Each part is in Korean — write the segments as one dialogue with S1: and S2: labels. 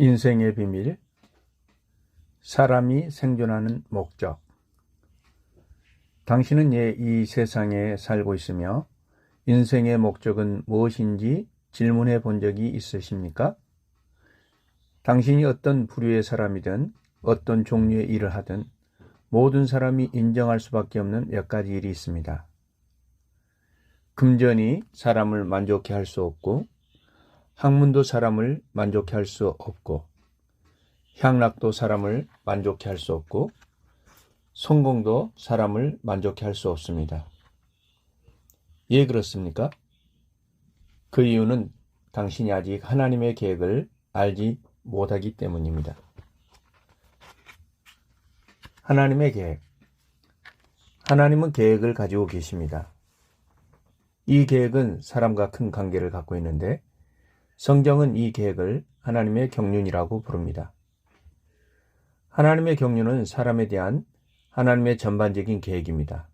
S1: 인생의 비밀 사람이 생존하는 목적 당신은 예 이 세상에 살고 있으며 인생의 목적은 무엇인지 질문해 본 적이 있으십니까? 당신이 어떤 부류의 사람이든 어떤 종류의 일을 하든 모든 사람이 인정할 수밖에 없는 몇 가지 일이 있습니다. 금전이 사람을 만족해 할 수 없고 학문도 사람을 만족해 할 수 없고 향락도 사람을 만족해 할 수 없고 성공도 사람을 만족해 할 수 없습니다. 예 그렇습니까? 그 이유는 당신이 아직 하나님의 계획을 알지 못하기 때문입니다. 하나님의 계획. 하나님은 계획을 가지고 계십니다. 이 계획은 사람과 큰 관계를 갖고 있는데 성경은 이 계획을 하나님의 경륜이라고 부릅니다. 하나님의 경륜은 사람에 대한 하나님의 전반적인 계획입니다.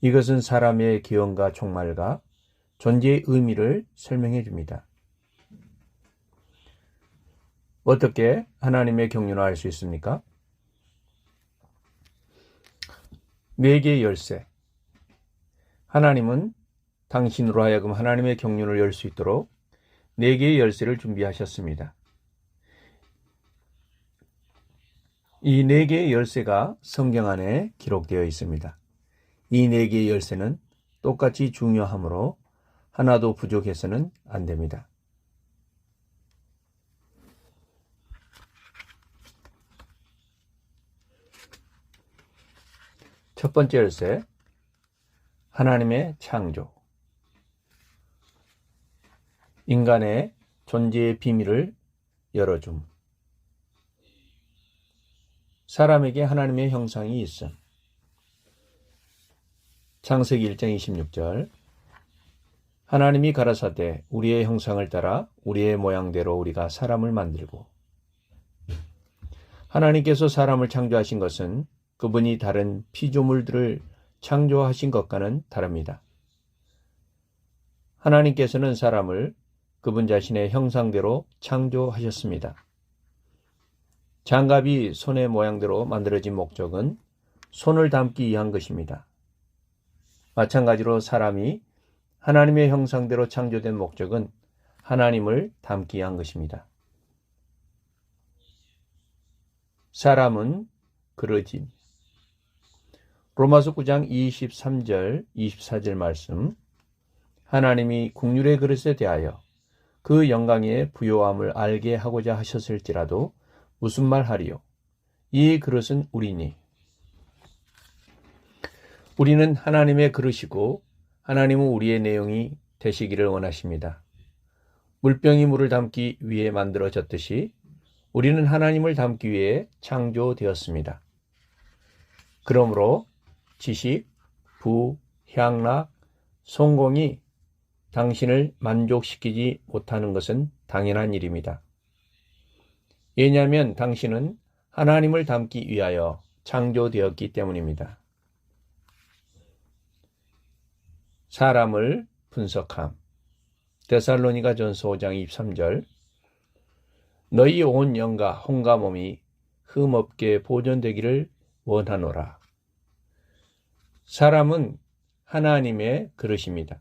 S1: 이것은 사람의 기원과 종말과 존재의 의미를 설명해 줍니다. 어떻게 하나님의 경륜을 알 수 있습니까? 네 개의 열쇠. 하나님은 당신으로 하여금 하나님의 경륜을 열 수 있도록 네 개의 열쇠를 준비하셨습니다. 이네 개의 열쇠가 성경 안에 기록되어 있습니다. 이네 개의 열쇠는 똑같이 중요하므로 하나도 부족해서는 안 됩니다. 첫 번째 열쇠, 하나님의 창조. 인간의 존재의 비밀을 열어줌. 사람에게 하나님의 형상이 있음. 창세기 1장 26절. 하나님이 가라사대 우리의 형상을 따라 우리의 모양대로 우리가 사람을 만들고 하나님께서 사람을 창조하신 것은 그분이 다른 피조물들을 창조하신 것과는 다릅니다. 하나님께서는 사람을 그분 자신의 형상대로 창조하셨습니다. 장갑이 손의 모양대로 만들어진 목적은 손을 담기 위한 것입니다. 마찬가지로 사람이 하나님의 형상대로 창조된 목적은 하나님을 담기 위한 것입니다. 사람은 그러짐. 로마서 9장 23절, 24절 말씀. 하나님이 국률의 그릇에 대하여 그 영광의 부요함을 알게 하고자 하셨을지라도 무슨 말 하리요? 이 그릇은 우리니. 우리는 하나님의 그릇이고 하나님은 우리의 내용이 되시기를 원하십니다. 물병이 물을 담기 위해 만들어졌듯이 우리는 하나님을 담기 위해 창조되었습니다. 그러므로 지식, 부, 향락, 성공이 당신을 만족시키지 못하는 것은 당연한 일입니다. 왜냐하면 당신은 하나님을 담기 위하여 창조되었기 때문입니다. 사람을 분석함. 데살로니가 전서 5장 23절 너희 온 영과 혼과 몸이 흠없게 보존되기를 원하노라. 사람은 하나님의 그릇입니다.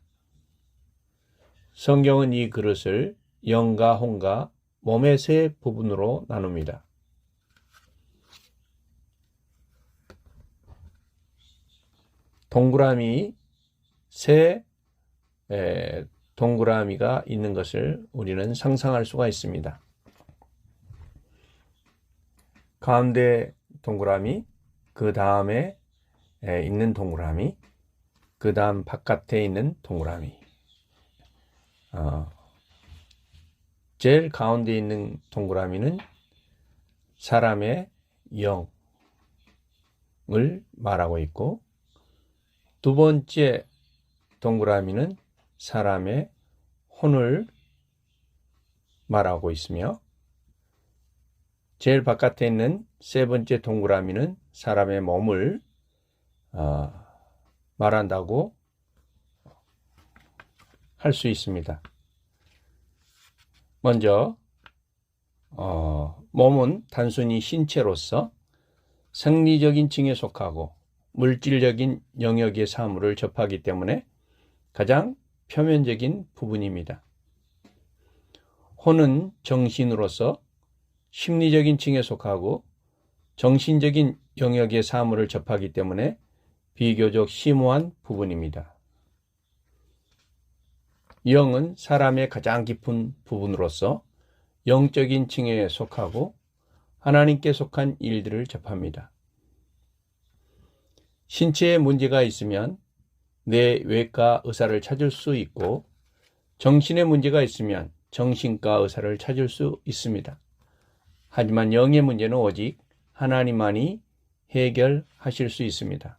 S1: 성경은 이 그릇을 영과 혼과 몸의 세 부분으로 나눕니다. 동그라미 세 동그라미가 있는 것을 우리는 상상할 수가 있습니다. 가운데 동그라미, 그 다음에 있는 동그라미, 그 다음 바깥에 있는 동그라미. 어, 제일 가운데 있는 동그라미는 사람의 영을 말하고 있고, 두 번째 동그라미는 사람의 혼을 말하고 있으며, 제일 바깥에 있는 세 번째 동그라미는 사람의 몸을 어, 말한다고 할 수 있습니다. 먼저 어, 몸은 단순히 신체로서 생리적인 층에 속하고 물질적인 영역의 사물을 접하기 때문에 가장 표면적인 부분입니다. 혼은 정신으로서 심리적인 층에 속하고 정신적인 영역의 사물을 접하기 때문에 비교적 심오한 부분입니다. 영은 사람의 가장 깊은 부분으로서 영적인 층에 속하고 하나님께 속한 일들을 접합니다. 신체에 문제가 있으면 뇌 외과 의사를 찾을 수 있고 정신에 문제가 있으면 정신과 의사를 찾을 수 있습니다. 하지만 영의 문제는 오직 하나님만이 해결하실 수 있습니다.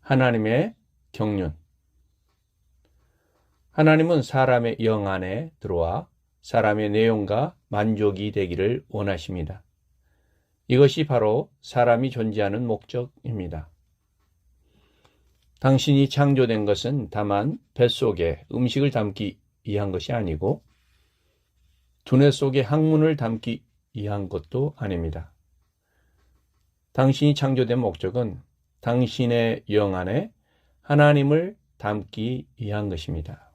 S1: 하나님의 경륜 하나님은 사람의 영 안에 들어와 사람의 내용과 만족이 되기를 원하십니다. 이것이 바로 사람이 존재하는 목적입니다. 당신이 창조된 것은 다만 뱃속에 음식을 담기 위한 것이 아니고 두뇌 속에 학문을 담기 위한 것도 아닙니다. 당신이 창조된 목적은 당신의 영 안에 하나님을 담기 위한 것입니다.